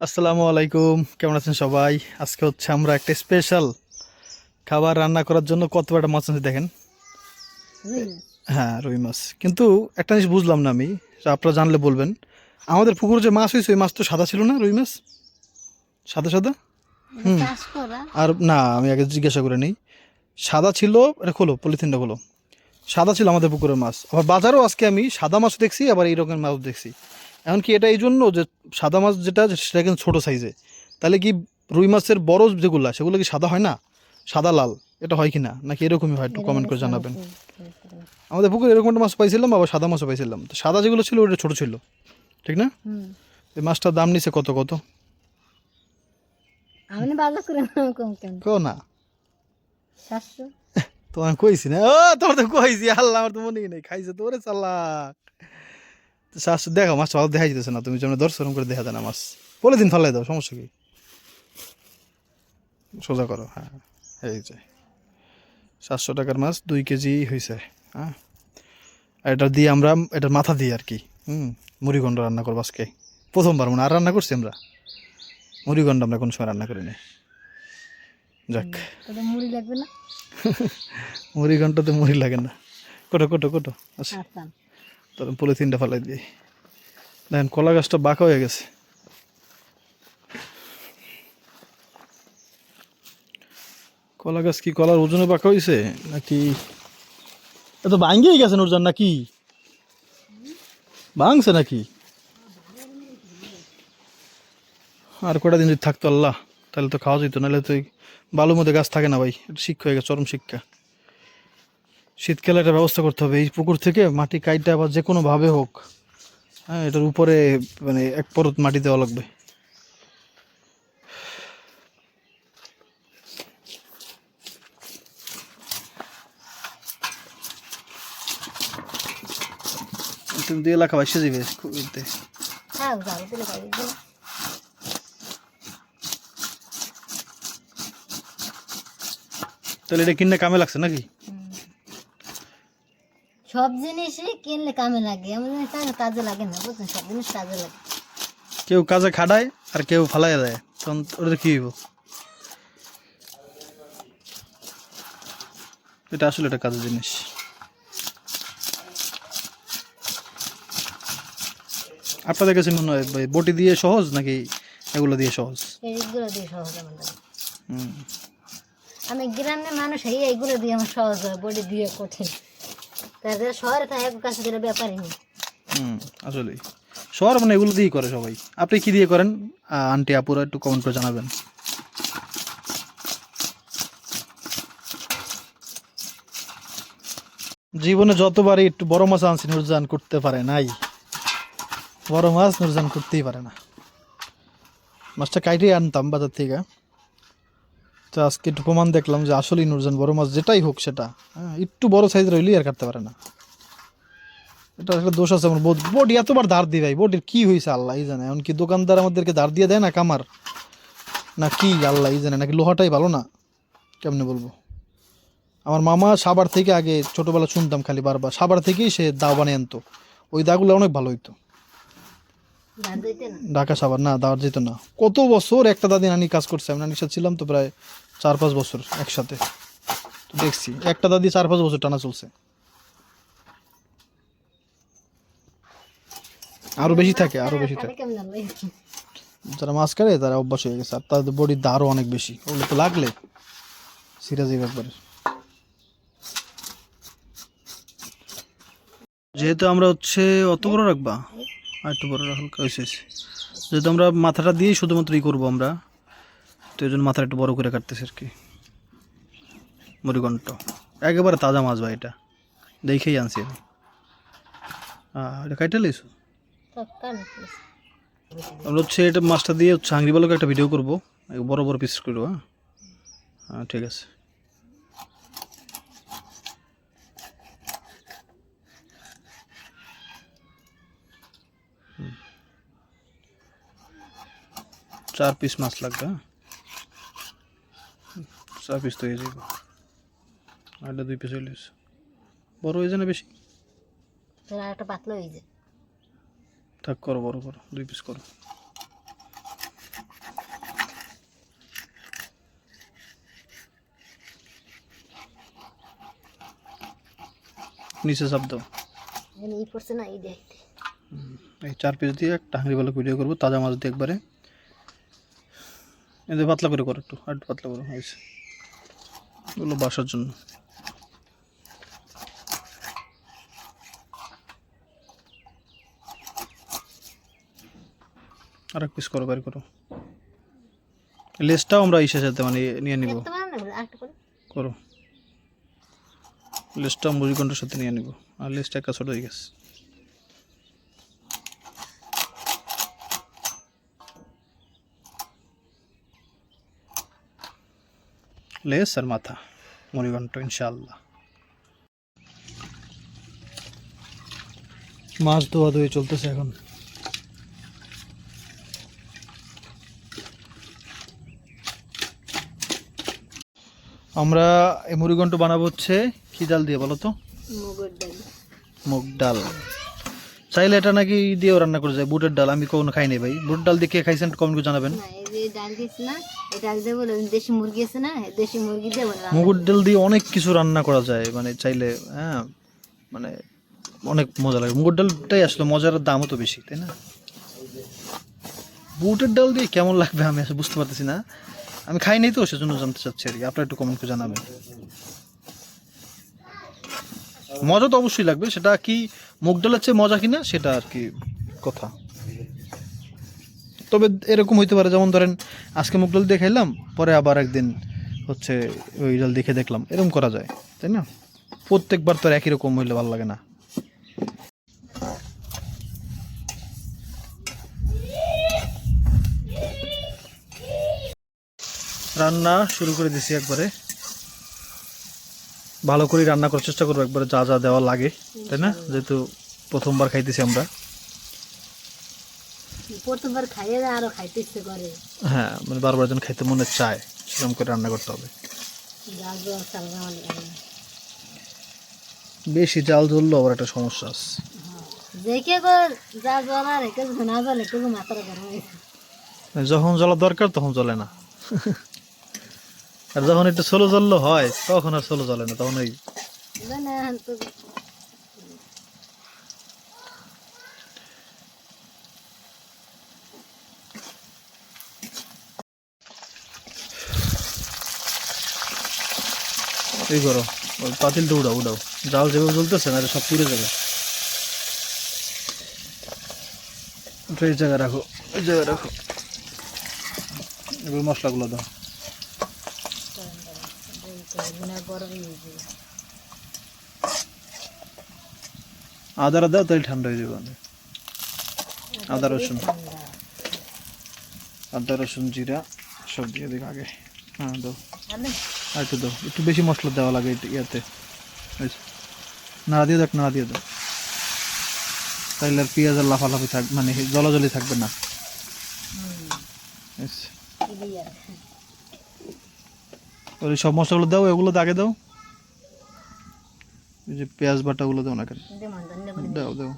আসসালামু আলাইকুম। কেমন আছেন সবাই? আজকে হচ্ছে আমরা একটা স্পেশাল খাবার রান্না করার জন্য কত একটা মাছ আছে দেখেন? হ্যাঁ রুই মাছ। কিন্তু একটা জিনিস বুঝলাম না আমি আপনারা জানলে বলবেন। আমাদের পুকুরে যে মাছ হয়েছে ওই মাছ তো সাদা ছিল না রুই মাছ? সাদা সাদা? হুম। আর না আমি আগে জিজ্ঞাসা করে নিই। সাদা ছিল এটা খোলো পলিথিনটা খোলো। সাদা ছিল আমাদের পুকুরের মাছ। আবার বাজারেও আজকে আমি সাদা মাছ দেখছি আবার এই রকমের মাছ দেখছি। এমনকি এটা এই জন্য যে সাদা মাছ যেটা সেটা কিন্তু ছোটো সাইজে তাহলে কি রুই মাছের বড় যেগুলো সেগুলো কি সাদা হয় না? সাদা লাল এটা হয় কি না? নাকি এরকমই হয় একটু কমেন্ট করে জানাবেন। আমাদের পুকুরে এরকম একটা মাছ পাইছিলাম আবার সাদা মাছও পাইছিলাম। তো সাদা যেগুলো ছিল ওটা ছোটো ছিল। ঠিক না? এই মাছটার দাম নিছে কত কত? আমি বাজার করে কম কেন? কেউ না। সাতশো। তো কইছি না? ও তোর তো কইছি আল্লাহ আমার তো মনে নেই। খাইছে তোরে চালাক দেখো মাছ ভালো দেখা যেতেছে না। তুমি যেমন দর্শন করে দেখা যায় না মাছ। বলে দিন ফালাই দাও সমস্যা কি? সোজা করো হ্যাঁ এই যে। সাতশো টাকার মাছ দুই কেজি হয়েছে হ্যাঁ। এটা দিয়ে আমরা এটার মাথা দিই আর কি হুম মুড়িগন্ড রান্না করব আজকে। প্রথমবার মানে আর রান্না করছি আমরা? মুড়িগন্ড আমরা কোন সময় রান্না করিনি। যাক। মুড়ি লাগবে না? মুড়ি ঘন্টাতে মুড়ি লাগে না। কোটো কোটো কোটো আচ্ছা। তখন পলিথিনটা ফেলাই দিই। দেখেন, কলা গাছটা বাঁকা হয়ে গেছে। কলা গাছ কি কলার ওজনে বাঁকা হয়েছে নাকি এত ভাঙ্গেই গেছে নুরজান, নাকি? ভাঙছে নাকি? আর কটা দিন যদি থাকতো আল্লাহ, তাহলে তো খাওয়া যেত, নাহলে তো বালুর মধ্যে গাছ থাকে না ভাই শিক্ষা হয়ে গেছে, চরম শিক্ষা। শীতকালে একটা ব্যবস্থা করতে হবে। এই পুকুর থেকে মাটি কাইটা বা যে কোনোভাবে হোক হ্যাঁ এটার উপরে মানে এক পরত মাটি দেওয়া লাগবে। তুমি দুই এলাকা বাইসে যাবে দিলে তাহলে এটা কিনে কামে লাগছে নাকি? সব জিনিসই কিনলে কামে লাগে। এমন জিনিস কাজে লাগে না বুঝছেন? সব জিনিস কাজে লাগে। কেউ কাজে খাটায় আর কেউ ফালাই দেয়। তখন ওদের কি হইব? এটা আসলে একটা কাজের জিনিস। আপনাদের কাছে মনে হয় ভাই বটি দিয়ে সহজ নাকি এগুলো দিয়ে সহজ? এইগুলো দিয়ে সহজ হুম। আমি গ্রামের মানুষ এই এইগুলো দিয়ে আমার সহজ হয় বডি দিয়ে কঠিন। তাদের শহরে কাছে দিলে ব্যাপারই নেই। হুম শহর মানে এগুলো দিয়েই করে সবাই। আপনি কি দিয়ে করেন? আন্টি, আপুরা একটু কমেন্ট করে জানাবেন। জীবনে যতবারই একটু বড় মাছ আনছি, নুরজান করতে পারে নাই। বড় মাছ নুরজান করতেই পারে না। মাছটা কাইটেই আনতাম বাজার থেকে। তো আজকে একটু প্রমাণ দেখলাম যে আসলেই নুরজান বড় মাছ যেটাই হোক সেটা। হ্যাঁ, একটু বড় সাইজ রইলেই আর কাটতে পারে না। এটা একটা দোষ আছে আমার বোধ বডি এতবার ধার দিই ভাই বডির কি হয়েছে আল্লাহ জানে। এমনকি দোকানদার আমাদেরকে ধার দিয়ে দেয় না কামার। না কি আল্লাহ জানে নাকি লোহাটাই ভালো না? কেমনে বলব? আমার মামা সাবার থেকে আগে ছোটবেলা শুনতাম খালি বারবার। সাবার থেকেই সে দা বানিয়ে আনতো। ওই দাগুলো অনেক ভালো হইতো। ঢাকা সাবার না দাওয়ার যেত না। কত বছর একটা দাদি নানি কাজ করছে আমি নানির সাথে ছিলাম তো প্রায় চার পাঁচ বছর একসাথে। দেখছি, একটা দাদি চার পাঁচ বছর টানা চলছে। আরও বেশি থাকে, আরও বেশি থাকে। যারা মাছ কাটে, তারা অভ্যাস হয়ে গেছে। আর তাদের বডির দারও অনেক বেশি। ওগুলো তো লাগলে এই ব্যাপারে যেহেতু আমরা হচ্ছে অত বড় রাখবা, আর একটু বড় হয়েছে। যেহেতু আমরা মাথাটা দিয়েই শুধুমাত্র ই করব আমরা। তো এই জন্য মাথাটা একটু বড় করে কাটতেছি আর কি। মুড়িগন্ট একেবারে তাজা মাছ ভাই এটা। দেখেই আনছি আমি। এটা কাইটা লিস আমরা হচ্ছে এটা মাছটা দিয়ে হচ্ছে হাংরি বালকে একটা ভিডিও করব। বড় বড় পিস করব হ্যাঁ? হ্যাঁ ঠিক আছে। চার পিস মাছ লাগবে হ্যাঁ? চার পিস তো হয়ে যাবে আটটা দুই পিস হইলে বড় হয়ে যায় না বেশি? একটা পাতলা হয়ে যায়। থাক করো বড় করো দুই পিস করো। নিচে চাপ দাও। এই চার পিস দিয়ে একটা হাঁড়িওয়ালা ভিডিও করব তাজা মাছ দিয়ে একবারে। এদের পাতলা করে করো একটু আর পাতলা করো হয়েছে। এগুলো বাসার জন্য। আর এক পিস করো বের করো। লেসটাও আমরা ইসের সাথে মানে নিয়ে নিব। করে। লেসটা মুড়িঘণ্টার সাথে নিয়ে নিব। আর লেসটা একা ছোট হয়ে গেছে। লেস আর মাথা মুড়িঘণ্ট ইনশাআল্লাহ। মাছ ধোয়া ধুয়ে চলতেছে এখন। আমরা এই মুড়িঘণ্ট বানাবো হচ্ছে কি ডাল দিয়ে বলো তো? মুগ ডাল। চাইলে এটা নাকি দিয়েও রান্না করে যায় বুটের ডাল আমি কখনো খাইনি ভাই। বুটের ডাল দিয়ে কে খাইছেন কমেন্ট করে জানাবেন। এই ডাল দিয়েছে না এই ডাল দিয়ে দেশি মুরগি আছে না দেশি মুরগি দিয়ে মুগুর ডাল দিয়ে অনেক কিছু রান্না করা যায় মানে চাইলে হ্যাঁ মানে অনেক মজা লাগে। মুগুর ডালটাই আসলে মজার দামও তো বেশি তাই না? বুটের ডাল দিয়ে কেমন লাগবে আমি আসলে বুঝতে পারতেছি না। আমি খাই নাই তো সেজন্য জানতে চাচ্ছি আর কি। আপনারা একটু কমেন্ট করে জানাবেন। মজা তো অবশ্যই লাগবে সেটা কি মুগ ডালের চেয়ে মজা কিনা সেটা আর কি কথা। তবে এরকম হইতে পারে, যেমন ধরেন আজকে মুগ ডাল দিয়ে খাইলাম পরে আবার একদিন হচ্ছে ওই ডাল দেখে দেখলাম, এরকম করা যায়, তাই না? প্রত্যেকবার তো একই রকম হইলে ভালো লাগে না। রান্না শুরু করে দিছি একবারে। ভালো করে রান্না করার চেষ্টা করব একবারে, যা যা দেওয়া লাগে, তাই না? যেহেতু প্রথমবার খাইতেছি আমরা। প্রথমবার খাইয়ে আরও খাইতে ইচ্ছে করে। হ্যাঁ মানে বারবার যেন খাইতে মনে চায় সেরকম করে রান্না করতে হবে। বেশি জাল জ্বললেও আবার একটা সমস্যা আছে। যে কে গো যা জ্বলা রেখে না জ্বলে কেউ মাথাটা গরম হয়েছে যখন জ্বলা দরকার তখন জ্বলে না। আর যখন একটু সোলো জ্বললো হয় তখন আর সোলো জ্বলে না তখন ওই এই করো, ওই পাতিলটা উড়াও উড়াও। জাল যেভাবে জ্বলতেছে না সব পুড়ে যাবে। এই জায়গায় রাখো, এই জায়গায় রাখো। এবার মশলাগুলো দাও। আদাটা দাও, তাহলে ঠান্ডা হয়ে যাবে। আদা। রসুন। আদা, রসুন, জিরা, সব দিয়ে দিক আগে। হ্যাঁ দাও। আর একটু দাও একটু বেশি মশলা দেওয়া লাগে ইয়াতে। নাড়া দিয়ে দাও নাড়া দিয়ে দাও। তাইলে আর পেঁয়াজ আর লাফালাফি থাক মানে জলাজলি থাকবে না। এই সব মশলাগুলো দাও এগুলো দাগে দাও। যে পেঁয়াজ বাটাগুলো দাও না কেন? দাও দাও।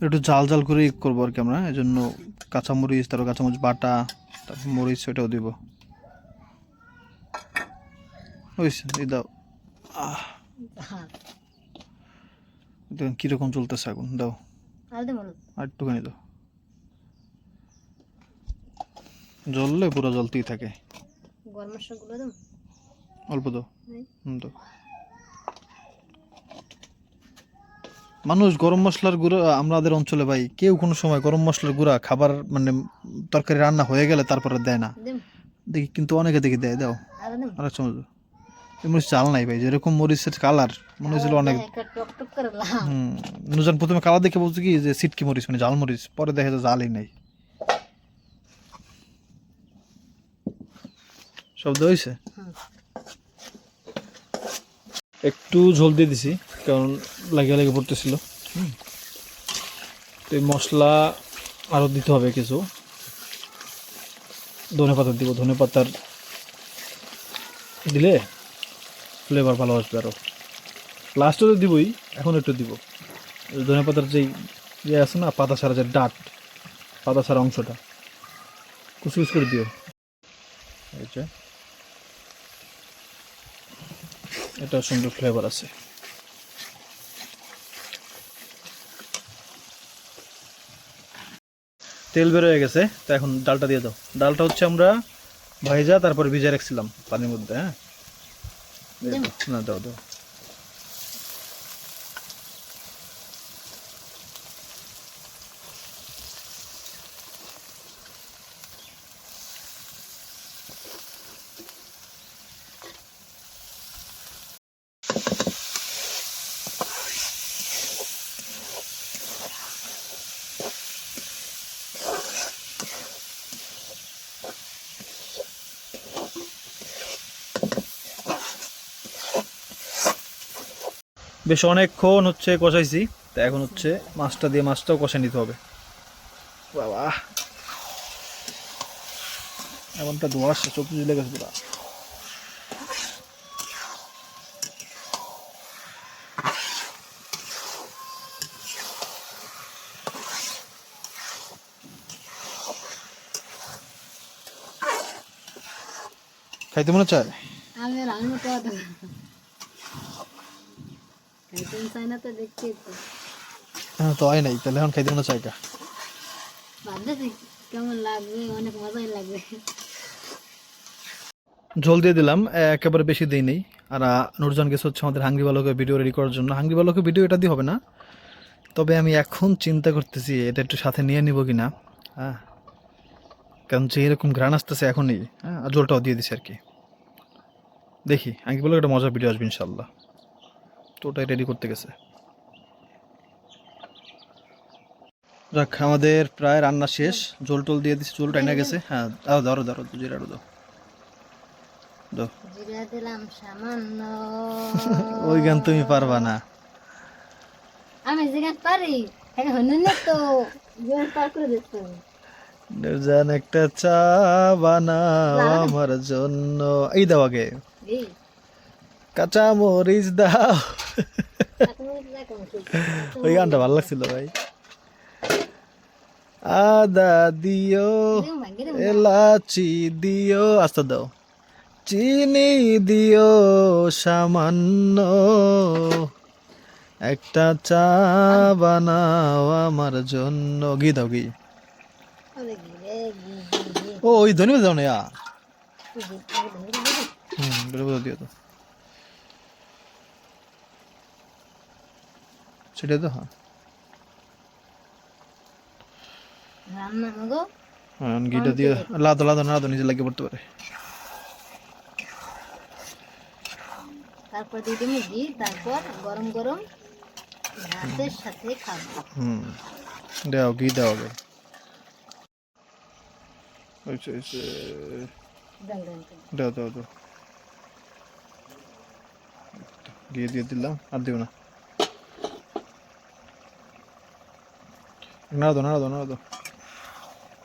একটু জাল জাল করে ই করব আর কি আমরা এই জন্য কাঁচামরিচ তারপর কাঁচামরিচ বাটা তারপর মরিচ ওইটাও দিব। এই দাও। দেখুন কীরকম চলতেছে আগুন দাও। আর একটুখানি দাও। জ্বললে পুরো জ্বলতেই থাকে। অল্প দাও। দাও। মানুষ গরম মশলার গুঁড়া আমাদের অঞ্চলে ভাই কেউ কোনো সময় গরম মশলার গুঁড়া খাবার মানে তরকারি রান্না হয়ে গেলে তারপরে দেয় না। দেখি কিন্তু অনেকে দেখি দেয় দাও। আর চামচ মরিচ চাল নাই ভাই যেরকম মরিচের কালার মনে হয়েছিল অনেক হুম নুজান প্রথমে কালার দেখে বলছে কি যে সিটকি মরিচ মানে জাল মরিচ পরে দেখা যায় জালই নাই। শব্দ হয়েছে? একটু ঝোল দিয়ে দিছি কারণ লাগিয়ে লাগিয়ে পড়তেছিল। তো মশলা আরও দিতে হবে কিছু। ধনে পাতা দিব ধনে পাতার দিলে ফ্লেভার ভালো আসবে আরও লাস্টও তো দিবই এখন একটু দিব। ধনে পাতার যেই ইয়ে আছে না পাতা ছাড়া যে ডাট পাতা ছাড়া অংশটা কুচকুচ করে দিও। এটা সুন্দর ফ্লেভার আছে। তেল বের হয়ে গেছে, তো এখন ডালটা দিয়ে দাও। ডালটা হচ্ছে আমরা ভাইজা, তারপর ভিজে রাখছিলাম পানির মধ্যে হ্যাঁ? না, দাও দাও। বেশ অনেকক্ষণ হচ্ছে কষাইছি তা এখন হচ্ছে মাছটা দিয়ে মাছটাও কষে নিতে হবে। বাবা। এমনটা ধোয়া আসছে চোখ ঝুলে গেছে পুরা। খাইতে মনে চায়? আমি আর চাই না তো হ্যাঁ তো হয় নাই তাহলে এখন খাইতে মনে চায় কা? ভাবতেছি কেমন লাগবে অনেক মজাই লাগবে। ঝোল দিয়ে দিলাম একেবারে বেশি দিই নেই। আর নুরজান গেছে হচ্ছে আমাদের হাঙ্গি বালকের ভিডিও রেডি করার জন্য। হাঙ্গি বালকের ভিডিও এটা দিয়ে হবে না। তবে আমি এখন চিন্তা করতেছি এটা একটু সাথে নিয়ে নিব কি না হ্যাঁ কারণ যে এরকম ঘ্রাণ আসতেছে এখনই হ্যাঁ আর জলটাও দিয়ে দিছি আর কি। দেখি হাঙ্গি বালক একটা মজার ভিডিও আসবে ইনশাল্লাহ তো ওটাই রেডি করতে গেছে। যাক আমাদের প্রায় রান্না শেষ। জল টল দিয়ে দিছি জল টাইনা গেছে। হ্যাঁ দাও ধরো ধরো জিরা দাও। দাও। জিরা দিলাম সামান্য। ওই গান তুমি পারবা না। আমি জিজ্ঞাসা পারি হ্যাঁ হনুন না তো। জীবন পার করে দিতে নির্জান একটা চা বানাও আমার জন্য। এই দাও আগে। এই। কাঁচা মরিচ দাও। ওই গানটা ভালো লাগছিল ভাই। আদা দিও, এলাচি দিও, আস্তে দাও। চিনি দিও সামান্য। একটা চা বানাও আমার জন্য। ঘি দাও, ঘি। ও, ওই ধন্যবাদ দাও না হুম দিও তো। সেটাই তো হ্যাঁ। হ্যাঁ ঘিটা দিয়ে লাদো লাদো না লাদো নিজে লাগিয়ে পড়তে পারে। তারপর দিয়ে দিবি ঘি তারপর গরম গরম ভাতের সাথে খাব। হুম দাও ঘি দাও আগে। আচ্ছা আচ্ছা। দাও দাও দাও। ঘি দিয়ে দিলাম আর দিও না। নাড়া দাও নাড়া দাও নাড়া দাও।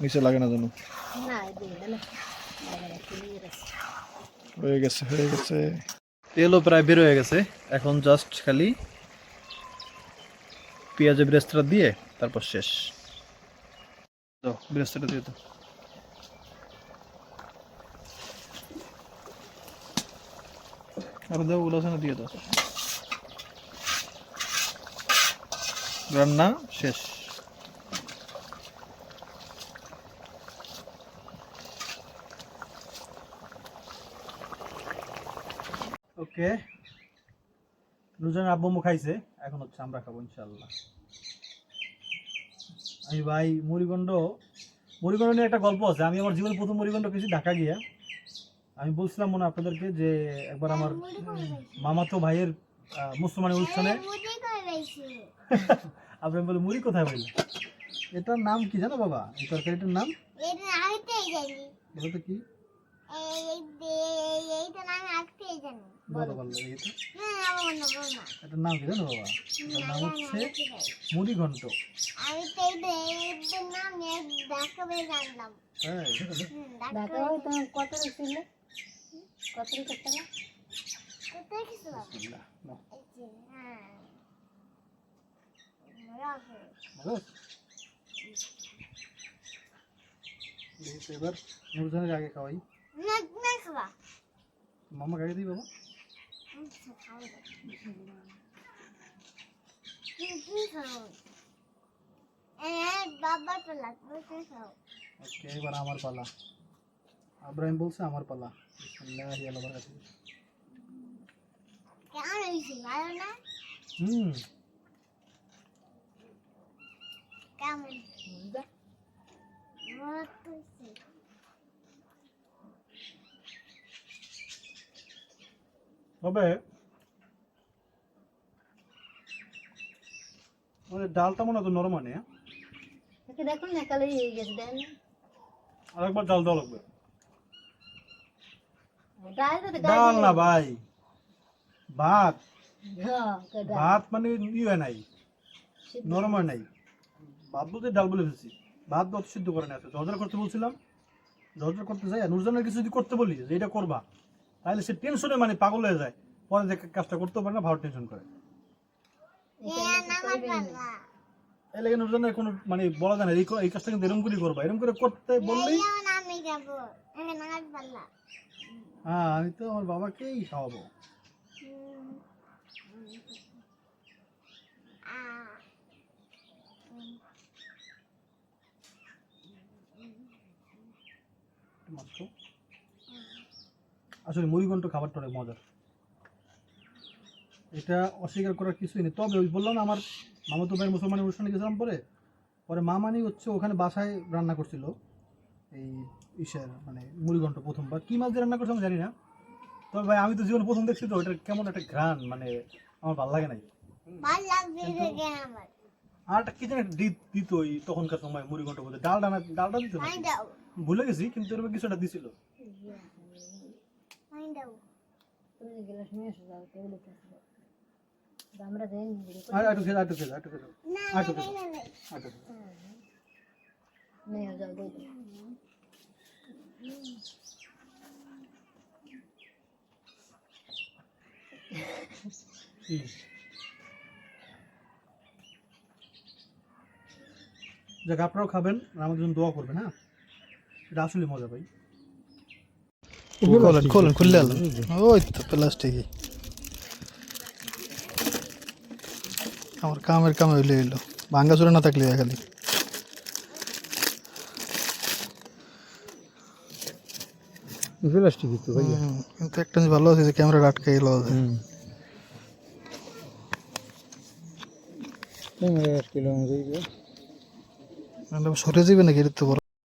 নিচে লাগে না না আছে হয়ে গেছে হয়ে গেছে। তেলও প্রায় বের হয়ে গেছে। এখন জাস্ট খালি পেঁয়াজের ব্রেস্তাটা দিয়ে তারপর শেষ। দাও ব্রেস্তাটা দিয়ে দাও। আর দাও ওগুলো না দিয়ে দাও। রান্না শেষ। ওকে। দুজন আব্বু খাইছে এখন হচ্ছে আমরা খাব ইনশাল্লাহ আমি ভাই মুড়িগণ্ড মুড়িগণ্ড নিয়ে একটা গল্প আছে। আমি আমার জীবনে প্রথম মুড়িগণ্ড কিছু ঢাকা গিয়া। আমি বলছিলাম মনে হয় আপনাদেরকে যে একবার আমার মামাতো ভাইয়ের মুসলমানের অনুষ্ঠানে আপনি বলে মুড়ি কোথায় বলি এটার নাম কি জানো বাবা? এই তরকারিটার নাম? বলো তো কি? বলো বলো এটা এটার নাম কি জানো বাবা? এটার নাম হচ্ছে মুড়ি ঘন্ট আমি তো এটার নাম ডাকবে জানলাম হ্যাঁ ঢাকা হয় তোমার কত ছিল? কত যে, হ্যাঁ। এবার নুরজানের আগে খাওয়াই। মামা আগে দিই বাবা? ওকে এবার আমার পালা। আব্রাহিম বলছে আমার পালা। বিসমিল্লাহি আল্লাহ বারাকাতুহু কেমন হয়েছে ভালো না হুম। কেমন? মত হয়েছে তবে ওই ডালটা মনে তো নরম আনে একে দেখুন না কালারই হয়ে গেছে না? আরেকবার ডাল দেওয়া লাগবে। ডাল না ভাই ভাত। হ্যাঁ ভাত মানে ইয়ে নাই নরম নাই। ভাত বলতে ডাল বলে ফেলছি। ভাত অত সিদ্ধ করে না জর্জর করতে বলছিলাম জর্জর করতে যাই নুরজানের কিছু যদি করতে বলি যে এটা করবা। তাহলে সে টেনশনে মানে পাগল হয়ে যায়। পরে যে কাজটা করতে পারে না ভালো টেনশন করে। এই লেগে নুরজানের কোনো মানে বলা যায় না এই কাজটা কিন্তু এরকম করে করবা। এরকম করে করতে বললেই হ্যাঁ আমি তো আমার বাবাকেই খাওয়াবো। মাত্র। আসলে মুড়িঘণ্ট খাবারটা অনেক মজার। এটা অস্বীকার করার কিছুই নেই। তবে ওই বললাম আমার মামাতো ভাইয়ের মুসলমানের অনুষ্ঠানে গেছিলাম পরে পরে মামানি হচ্ছে ওখানে বাসায় রান্না করছিল। এই ইসের মানে মুড়িঘণ্ট প্রথমবার কী মাছ দিয়ে রান্না করছে আমি জানি না। তবে ভাই আমি তো জীবনে প্রথম দেখছি তো ওটার কেমন একটা ঘ্রাণ মানে আমার ভালো লাগে নাই। আর কি জানি দিত ওই তখনকার সময় মুড়িঘণ্ট বলতে ডালটা না ডালটা দিত ভুলে গেছি কিন্তু এরকম কিছু একটা দিছিল। আমি দাও। তুমি গেলাস নিয়ে এসে যাও টেবিলে থাকবে আমরা দেন আর। যাক আপনারাও খাবেন আর আমাদের জন্য দোয়া করবেন হ্যাঁ? এটা আসলে মজা ভাই। খোলেন খোলেন খুললে ওই তো প্লাস্টিকই আমার কামের কামে হইলে হইল ভাঙ্গা চুরে না থাকলে খালি প্লাস্টিক তো ভাই কিন্তু একটা ভালো আছে যে ক্যামেরা আটকে গেল ক্যামেরা সরে যাবে নাকি এর তো